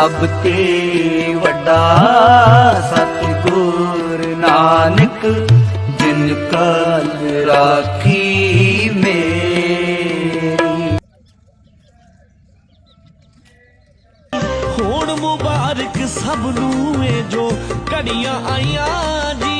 ਸਭ ਤੇ ਵੱਡਾ ਸਤਿਗੁਰ ਨਾਨਕ, ਜਿਨ ਕਲ ਰਾਖੀ ਮੇਰੀ। ਹੁਣ ਮੁਬਾਰਕ ਸਭ ਨੂੰ ਏ ਜੋ ਘੜੀਆਂ ਆਈਆਂ ਜੀ।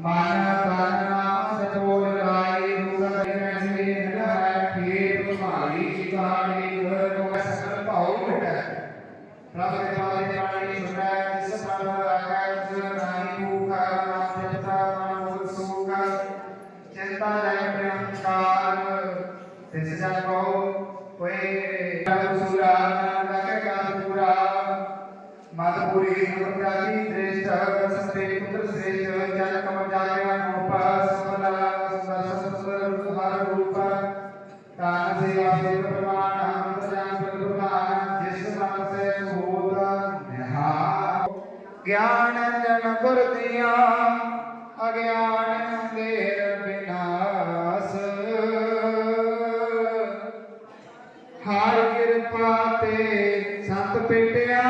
ਮਨ ਤਨ ਨਾਮ ਸਤੋਲ ਰਾਈ ਰੂਪ ਕਰਿ ਜੀ ਖੇਤ ਮਾਰੀ ਕਹਾਣੀ ਘਰ ਕੋ ਸਕਲ ਭਾਉ ਮਿਟੈ ਪ੍ਰਭ ਦੇ ਪਾਲੇ ਦੇ ਪਾਣੀ ਸੁਣੈ ਜਿਸ ਮਨ ਆਕਾਸ਼ ਰਾਈ ਭੂਖਾ ਨਾਮ ਜਪਤਾ ਮਨ ਮੋਦ ਚਿੰਤਾ ਲੈ ਪ੍ਰਿਯੰਕਾਰ ਤਿਸ ਜਨ ਕੋ ਕੋਈ ਸੁਰਾ ਲਗੇ ਕਾਨ ਪੂਰਾ ਮਤਪੂਰੀ ਗਿਆਨ ਜਨ ਗੁਰ ਦਿਆ ਅਗਿਆਨ ਅੰਧੇਰ ਬਿਨਾਸ਼ ਹਰ ਕਿਰਪਾ ਤੇ ਸੰਤ ਪੇਟਿਆ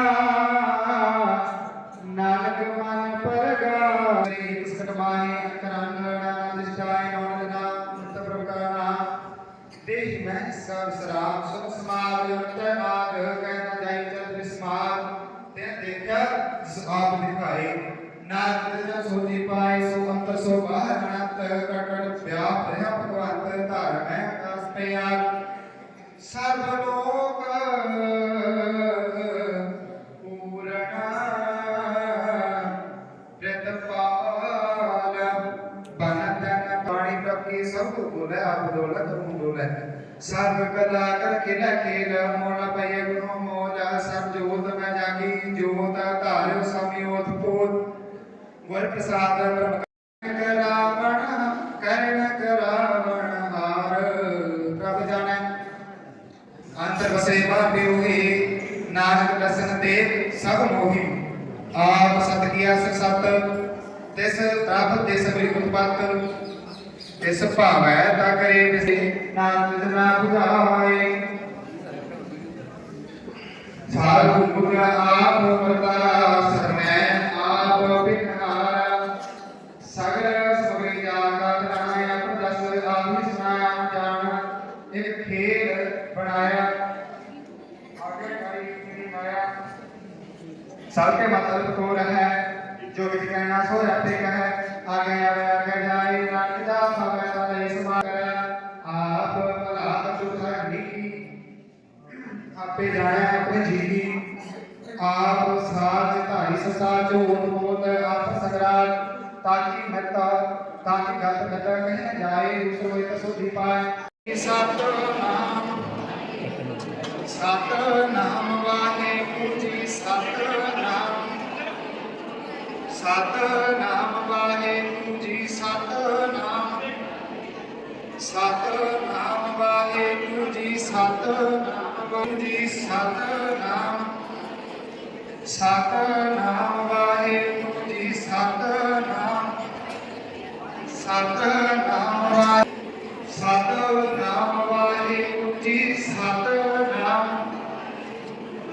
ਨਾਨਕ ਮਨ ਪਰਗਾ ਸ੍ਰੀ ਸਕਟਮਾਏ ਕਰੰਗ ਨਾਮ ਦਿਸ਼ਾਏ ਨੌਨ ਨਾਮ ਮੁਕਤ ਪ੍ਰਕਾਰਾ ਦੇਹ ਮੈਂ ਸਭ ਸਰਾਮ ਸੁਖ ਸਮਾਦ ਅੰਤਰ ਆਗ ਕਹਿਣਾ ਆਪ ਦਿਖਾਏ ਨਾਨਕ ਜਨ ਸੋਚੀ ਪਾਏ ਸੋ ਅੰਤਰ ਸੋ ਬਾਹਰ ਅਨੰਤ ਕਟੜ ਵਿਆਪ ਰਿਹਾ ਭਗਵੰਤ ਧਾਰ ਮੈਂ ਆਕਾਸ ਪਿਆ ਸਰਬ ਲੋਕ ਗੁਰ ਪ੍ਰਸਾਦ ਬ੍ਰਹਮ ਕਰਾਵਣ ਕਰਨ ਕਰਾਵਣ ਹਾਰ। ਪ੍ਰਭ ਜਾਣੈ। ਅੰਤਰ ਵਸੇ ਮਨ ਹੋਈ ਨਾਨਕ ਦਰਸ਼ਨ ਤੇ ਸਭ ਮੋਹੀ। ਆਪ ਸਤ ਕੀਆ ਸਤ, ਤਿਸ ਪ੍ਰਭ ਤਿਸ ਬ੍ਰਿ ਉਤਪਤ। ਤਿਸ ਭਾਵੈ ਤਾ ਕਰੇ ਤਿਸੇ ਨਾਨਕ ਜਨਾ ਬੁਝਾਏ ਸਤ ਨਾਮ ਸਤ ਨਾਮ ਵਾਹਿਗੁਰੂ ਜੀ ਸਤ ਨਾਮ ਸਤ ਨਾਮ ਵਾਹਿਗੁਰੂ ਜੀ ਸਤ ਨਾਮ ਸਤ ਨਾਮ ਵਾਹਿਗੁਰੂ ਜੀ ਸਤ ਨਾਮ ਵਾਹਿਗੁਰੂ ਜੀ ਸਤ ਨਾਮ ਸਤ ਨਾਮ ਵਾਹਿਗੁਰੂ ਜੀ ਸਤ ਨਾਮ ਸਤ ਨਾਮ ਵਾਹਿ ਸਤ ਨਾਮ ਵਾਹਿਗੁਰੂ ਜੀ ਸਤ ਨਾਮ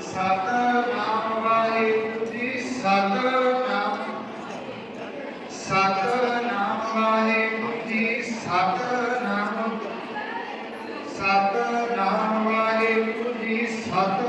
ਸਤ ਨਾਮ ਵਾਹਿਗੁਰੂ ਜੀ ਸਤ ਨਾਮ ਸਤ ਨਾਮ ਵਾਹਿਗੁਰੂ ਜੀ ਸਤ ਨਾਮ ਸਤ ਨਾਮ ਵਾਹਿਗੁਰੂ ਜੀ ਸਤ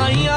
ਘੜੀਆਂ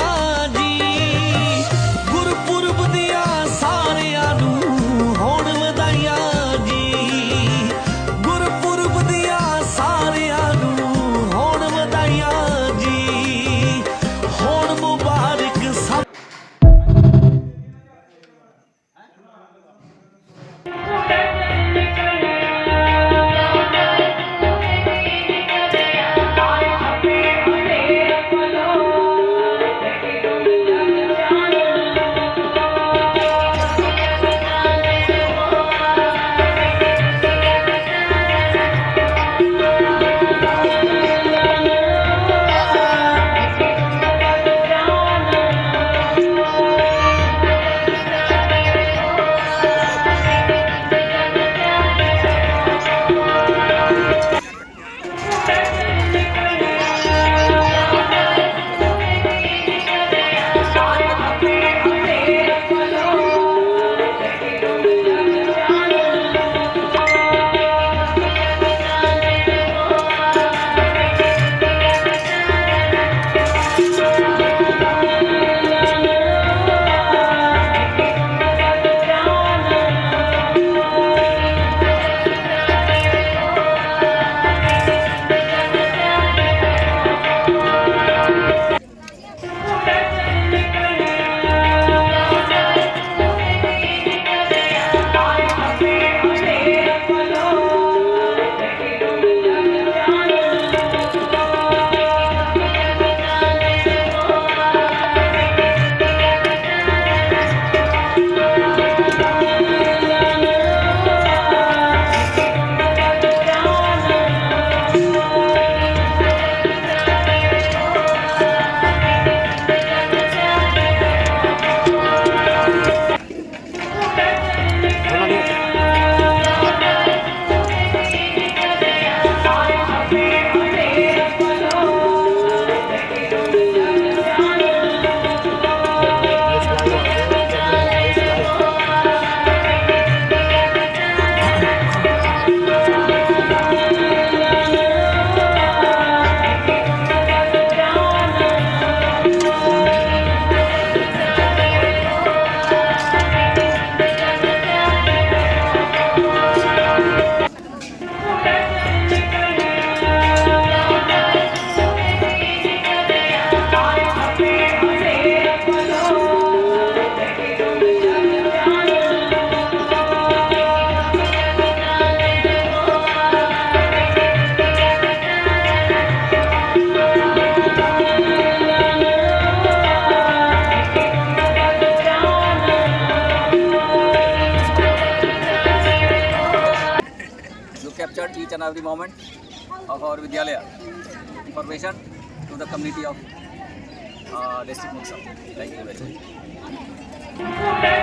and every moment of our Vidyalaya. Information to the community of uh, district Muksa. Thank you very much.